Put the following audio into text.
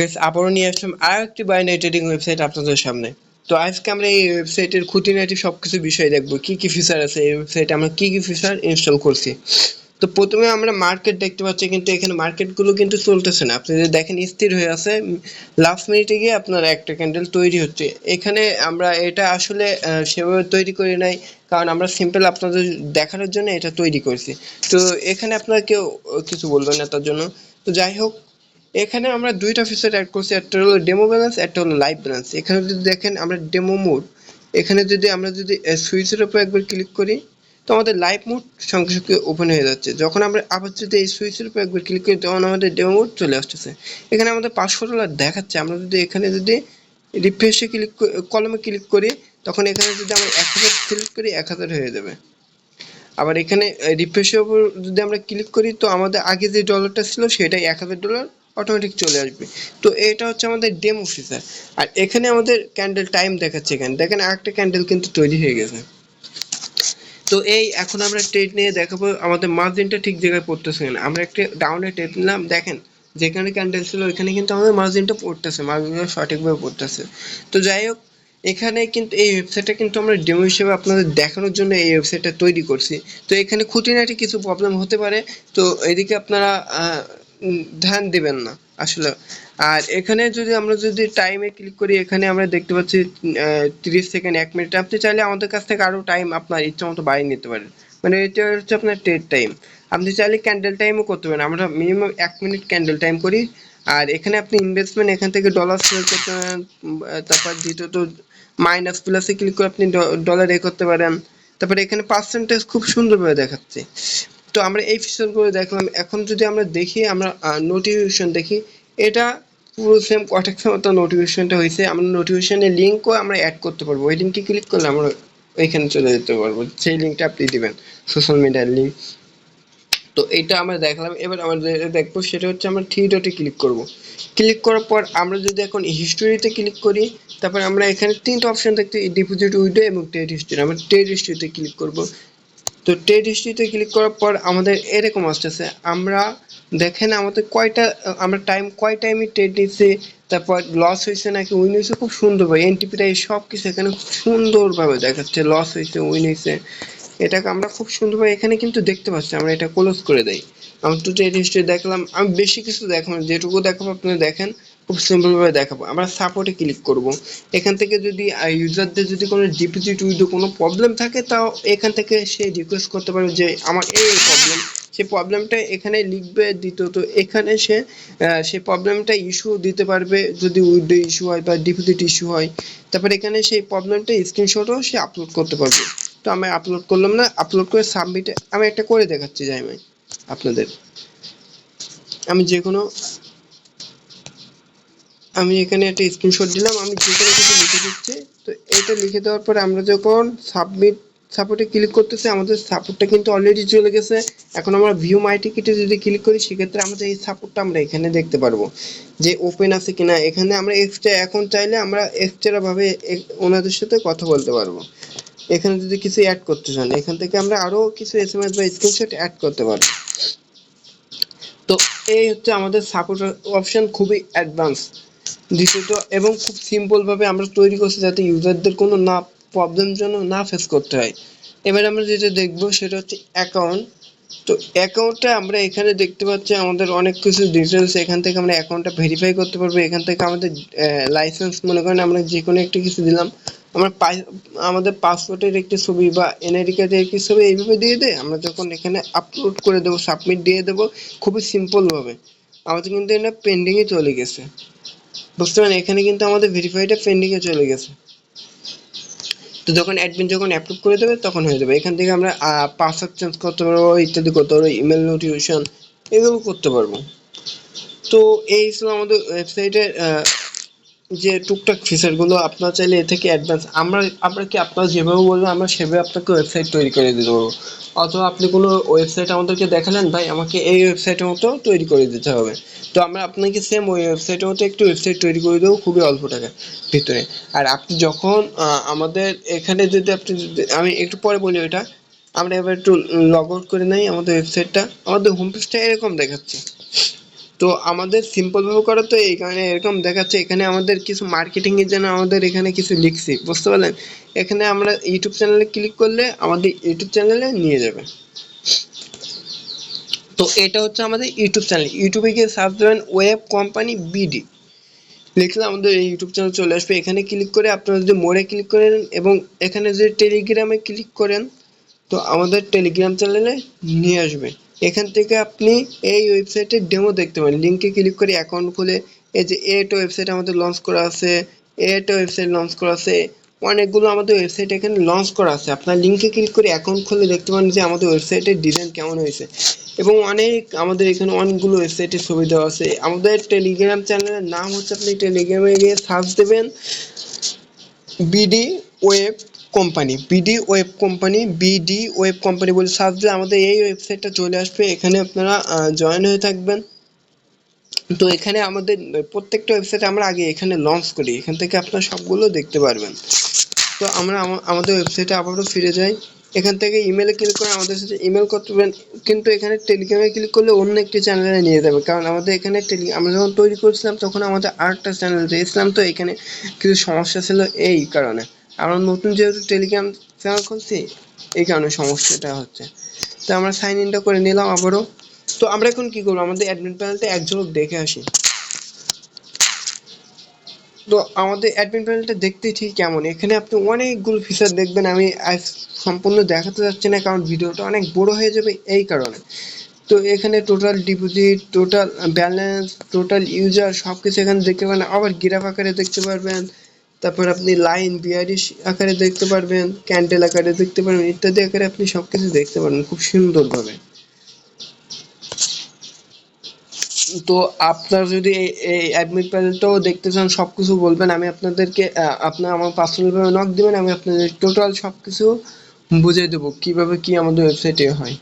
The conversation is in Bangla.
গাইস আবারও নিয়ে আসলাম আর একটি বাইনারি ট্রেডিং ওয়েবসাইট আপনাদের সামনে। তো আজকে আমরা এই ওয়েবসাইটের খুঁটিনাটি সবকিছু বিষয় দেখব। কি কি ফিচার আছে এই ওয়েবসাইটে আমরা কি কি ফিচার ইনস্টল করছি? তো প্রথমে আমরা মার্কেট দেখতে পাচ্ছি, কিন্তু এখানে মার্কেটগুলো কিন্তু চলতেছে না। আপনি যদি দেখেন স্থির হয়ে আছে লাস্ট মিনিটে গিয়ে আপনার একটা ক্যান্ডেল তৈরি হচ্ছে। এখানে আমরা এটা আসলে সেভাবে তৈরি করি নাই, কারণ আমরা সিম্পল আপনাদের দেখানোর জন্য এটা তৈরি করছি। তো এখানে আপনার কেউ কিছু বলবেন না তার জন্য। তো যাই হোক এখানে আমরা দুইটা ফিচার অ্যাড করছি। একটা হলো ডেমো ব্যালেন্স একটা হলো লাইভ ব্যালেন্স এখানে যদি দেখেন আমরা ডেমো মোড এখানে যদি আমরা যদি সুইচের উপর একবার ক্লিক করি, তো আমাদের লাইভ মোড সঙ্গে সঙ্গে ওপেন হয়ে যাচ্ছে। যখন আমরা আবার যদি এই সুইচের উপর একবার ক্লিক করি, তখন আমাদের ডেমো মোড চলে আসতেছে। এখানে আমাদের পাঁচশো ডলার দেখাচ্ছে। আমরা যদি এখানে যদি রিফ্রেশে ক্লিক কলমে ক্লিক করি, তখন এখানে যদি আমরা এক হাজার ক্লিক করি, এক হাজার হয়ে যাবে। আবার এখানে রিফ্রেশের উপর যদি আমরা ক্লিক করি, তো আমাদের আগে যে ডলারটা ছিল, সেটাই এক হাজার ডলার অটোমেটিক চলে আসবে। তো এটা হচ্ছে আমাদের ডেমো ফিচার আর এখানে আমাদের ক্যান্ডেল টাইম দেখাচ্ছে এখানে। দেখেন আরেকটা ক্যান্ডেল কিন্তু তৈরি হয়ে গেছে। তো এই এখন আমরা ট্রেড নিয়ে দেখাবো আমাদের মার্জিনটা ঠিক জায়গায় পড়তেছে কিনা। আমরা একটা ডাউনে ট্রেড নিলাম। দেখেন, যেখানে ক্যান্ডেল ছিল, ওইখানে কিন্তু আমাদের মার্জিনটা পড়তেছে। মার্জিনটা সঠিকভাবে পড়তেছে। তো যাই হোক, এখানে কিন্তু এই ওয়েবসাইটটা কিন্তু আমরা ডেমো হিসেবে আপনাদের দেখানোর জন্য এই ওয়েবসাইটটা তৈরি করছি। তো এখানে খুঁটিনাটি কিছু প্রবলেম হতে পারে। তো এদিকে আপনারা ধ্যান দিবেন না, আসলে। আর এখানে যদি আমরা যদি টাইমে ক্লিক করি, এখানে আমরা দেখতে পাচ্ছি তিরিশ সেকেন্ড এক মিনিট আপনি চাইলে আমাদের কাছ থেকে আরও টাইম আপনার ইচ্ছা মতো বাড়িয়ে নিতে পারেন। মানে এটা হচ্ছে আপনার ট্রেড টাইম আপনি চাইলে ক্যান্ডেল টাইমও করতে পারেন। আমরা মিনিমাম এক মিনিট ক্যান্ডেল টাইম করি। আর এখানে আপনি ইনভেস্টমেন্ট এখান থেকে ডলার সেল করতে পারেন। তারপর দ্বিতীয়ত মাইনাস প্লাসে ক্লিক করে আপনি ডলার এ করতে পারেন। তারপরে এখানে পার্সেন্টেজ খুব সুন্দরভাবে দেখাচ্ছে। তো আমরা এই ফিচারগুলো দেখলাম। এখন যদি আমরা দেখি, আমরা নোটিফিকেশন দেখি, এটা পুরো সেম কটেক্সের মতো নোটিফিকেশনটা হয়েছে আমরা নোটিফিকেশনের লিঙ্কও আমরা অ্যাড করতে পারব। ওই লিঙ্কে ক্লিক করলে আমরা ওইখানে চলে যেতে পারব। সেই লিঙ্কটা আপনি দিবেন সোশ্যাল মিডিয়ার লিঙ্ক তো এটা আমরা দেখলাম। এবার আমরা যেটা দেখব, সেটা হচ্ছে আমরা থ্রি ডটে ক্লিক করব। ক্লিক করার পর আমরা যদি এখন হিস্টোরিতে ক্লিক করি, তারপর আমরা এখানে তিনটা অপশন দেখতে ডিপোজিট উইডো এবং ট্রেড হিস্ট্রি আমরা ট্রেড হিস্ট্রিতে ক্লিক করব। তো ট্রেড হিস্ট্রিতে ক্লিক করার পর আমাদের এরকম আসতেছে। আমরা দেখেন আমাদের কয়টা আমরা টাইম কয় টাইমে ট্রেড নিচ্ছে তারপর লস হয়েছে নাকি উইন হয়েছে খুব সুন্দরভাবে এনটিপি প্রাইস সব কিছু এখানে খুব সুন্দরভাবে দেখাচ্ছে লস হয়েছে উইন হয়েছে। এটাকে আমরা খুব সুন্দরভাবে এখানে কিন্তু দেখতে পাচ্ছি আমরা এটা ক্লোজ করে দেই। আমি টু ট্রেড হিস্ট্রি দেখলাম আমি বেশি কিছু দেখাবো না, যেটুকু দেখাবো আপনি দেখেন। খুব সিম্পল ভাবে দেখাবো। আমরা সাপোর্টে ক্লিক করব। এখান থেকে যদি ইউজারদের যদি কোনো ডিপোজিট উইথ কোনো প্রবলেম থাকে, তাও এখান থেকে সে রিকোয়েস্ট করতে পারবে যে, আমার এই প্রবলেম সে প্রবলেমটা এখানে লিখবে দ্বিতীয়ত এখানে সে সেই প্রবলেমটা ইস্যু দিতে পারবে যদি উইডো ইস্যু হয় বা ডিপোজিট ইস্যু হয়। তারপর এখানে সেই প্রবলেমটা স্ক্রিনশটও সে আপলোড করতে পারবে। তো আমি আপলোড করলাম না আপলোড করে সাবমিটে আমি একটা করে দেখাচ্ছি যাই আমি আপনাদের। আমি যে কোনো আমি এখানে একটা স্ক্রিনশট দিলাম, আমি কোনো কিছু লিখে দিচ্ছি। তো এটা লিখে দেওয়ার পরে আমরা যখন সাবমিট সাপোর্টে ক্লিক করতেছি, আমাদের সাপোর্টটা কিন্তু অলরেডি চলে গেছে। এখন আমরা ভিউ মাই টিকিটে যদি ক্লিক করি, সেক্ষেত্রে আমাদের এই সাপোর্টটা আমরা এখানে দেখতে পারব যে ওপেন আছে কিনা। এখানে আমরা এক্সট্রা এখন চাইলে আমরা এক্সট্রা ভাবে এ- ওনাদের সাথে কথা বলতে পারব। এখানে যদি কিছু অ্যাড করতে চান, এখান থেকে আমরা আরও কিছু এস এম এস বা স্ক্রিনশট অ্যাড করতে পারব। তো এই হচ্ছে আমাদের সাপোর্ট অপশন খুবই অ্যাডভান্স দ্বিতীয়ত এবং খুব সিম্পল ভাবে আমরা তৈরি করছি যাতে ইউজারদের কোনো না প্রবলেম যেন না ফেস করতে হয়। এবার আমরা যেটা দেখব সেটা হচ্ছে অ্যাকাউন্ট তো অ্যাকাউন্টটা আমরা এখানে দেখতে পাচ্ছি আমাদের অনেক কিছু ডিটেলস এখান থেকে আমরা অ্যাকাউন্টটা ভেরিফাই করতে পারব। এখান থেকে আমাদের লাইসেন্স মনে করেন আমরা যে কোনো একটা কিছু দিলাম। আমরা আমাদের পাসপোর্টের একটি ছবি বা এনআইডি কার্ডের একটি ছবি এইভাবে দিয়ে দেয় আমরা যখন এখানে আপলোড করে দেবো সাবমিট দিয়ে দেবো, খুবই সিম্পলভাবে আমাদের কিন্তু এটা পেন্ডিং এ চলে গেছে। বুঝতে পারেন এখানে কিন্তু আমাদের ভেরিফাইটা পেন্ডিংয়ে চলে গেছে। তো যখন অ্যাডমিন যখন অ্যাপ্রুভ করে দেবে, তখন হয়ে যাবে। এখান থেকে আমরা পাসওয়ার্ড চেঞ্জ করতে পারব, ইত্যাদি করতে পারব ইমেল নোটিফিকেশন এগুলো করতে পারব। তো এই ছিল আমাদের ওয়েবসাইটের যে টুকটাক ফিচারগুলো আপনার চাইলে এ থেকে অ্যাডভান্স আমরা আমরা কি আপনারা যেভাবে বলবেন, আমরা সেভাবে আপনাকে ওয়েবসাইট তৈরি করে দিতে পারব। অথবা আপনি কোনো ওয়েবসাইট আমাদেরকে দেখালেন, ভাই, আমাকে এই ওয়েবসাইটের মতো তৈরি করে দিতে হবে। তো আমরা আপনাকে সেম ওই ওয়েবসাইটের মতো একটি ওয়েবসাইট তৈরি করে দেবো খুবই অল্প টাকার ভিতরে। আর আপনি যখন আমাদের এখানে যদি আপনি আমি একটু পরে বলি ওইটা, আমরা এবার একটু লগ আউট করে নেই আমাদের ওয়েবসাইটটা আমাদের হোম পেজটা এরকম দেখাচ্ছে। তো আমাদের সিম্পল ভাবে করা তো কারণে এরকম দেখাচ্ছে, এখানে আমাদের কিছু মার্কেটিং এর জন্য আমাদের এখানে কিছু লিখছি, বুঝতে পারলেন? এখানে আমরা ইউটিউব চ্যানেলে ক্লিক করলে আমাদের ইউটিউব চ্যানেলে নিয়ে যাবে। তো এটা হচ্ছে আমাদের ইউটিউব চ্যানেল ইউটিউবে গিয়ে সার্চ দেবেন ওয়েব কোম্পানি বিডি লিখলে আমাদের এই ইউটিউব চ্যানেল চলে আসবে। এখানে ক্লিক করে আপনারা যদি মোড়ে ক্লিক করেন এবং এখানে যদি টেলিগ্রামে ক্লিক করেন, তো আমাদের টেলিগ্রাম চ্যানেলে নিয়ে আসবে। এখান থেকে আপনি এই ওয়েবসাইটের ডেমো দেখতে পারেন। লিঙ্কে ক্লিক করে অ্যাকাউন্ট খুলে এই যে এটা ওয়েবসাইট আমাদের লঞ্চ করা আছে এটা ওয়েবসাইট লঞ্চ করা আছে, অনেকগুলো আমাদের ওয়েবসাইট এখানে লঞ্চ করা আছে। আপনার লিঙ্কে ক্লিক করে অ্যাকাউন্ট খুলে দেখতে পারেন যে আমাদের ওয়েবসাইটের ডিজাইন কেমন হয়েছে। এবং অনেক আমাদের এখানে অনেকগুলো ওয়েবসাইটের ছবি দেওয়া আছে। আমাদের টেলিগ্রাম চ্যানেলের নাম হচ্ছে আপনি টেলিগ্রামে গিয়ে সার্চ দেবেন BD web company, BD web company, BD web company বলে সার্চ দিলে আমাদের এই ওয়েবসাইটটা চলে আসবে, এখানে আপনারা জয়েন হয়ে থাকবেন। তো এখানে আমাদের, প্রত্যেকটা ওয়েবসাইট আমরা আগে এখানে লঞ্চ করি, এখান থেকে আপনারা সবগুলো দেখতে পারবেন। তো আমরা আমাদের ওয়েবসাইটে আবারও ফিরে যাই। এখান থেকে ইমেলে ক্লিক করে আমাদের সাথে ইমেল করতে পারেন, কিন্তু এখানে টেলিগ্রামে ক্লিক করলে অন্য একটি চ্যানেলে নিয়ে যাবে, কারণ আমাদের এখানে টেলি আমরা যখন তৈরি করেছিলাম, তখন আমাদের আরেকটা চ্যানেল দিয়েছিলাম, তো এখানে কিছু সমস্যা ছিল এই কারণে। আমরা নতুন যেহেতু টেলিগ্রাম চ্যানেল খুলছি, এই কারণে সমস্যাটা হচ্ছে। তো আমরা সাইন ইনটা করে নিলাম আবারও। তো আমরা এখন কি করব? আমাদের অ্যাডমিন প্যানেলটা এক ঝলক দেখে আসি। তো আমাদের অ্যাডমিন প্যানেলটা দেখতে ঠিক কেমন? এখানে আপনি অনেকগুলো ফিচার দেখবেন, আমি সম্পূর্ণ দেখাতে যাচ্ছি না, কারণ ভিডিওটা অনেক বড় হয়ে যাবে এই কারণে। তো এখানে total deposit total balance total user সব কিছু এখানে দেখতে পারেন আবার গ্রাফ আকারে দেখতে পারবেন। তারপর আপনি লাইন বিয়ারিশ আকারে দেখতে পারবেন ক্যান্ডেল আকারে দেখতে পারবেন, ইত্যাদি আকারে আপনি সব কিছু দেখতে পারবেন, খুব সুন্দরভাবে। তো আপনার যদি এই অ্যাডমিট প্যানেলটাও দেখতে চান সব কিছু বলবেন, আমি আপনাদেরকে আপনার আমার পার্সোনালভাবে নক দিবেন, আমি আপনাদের টোটাল সব কিছু বুঝিয়ে দেবো, কীভাবে কি আমাদের ওয়েবসাইটে হয়।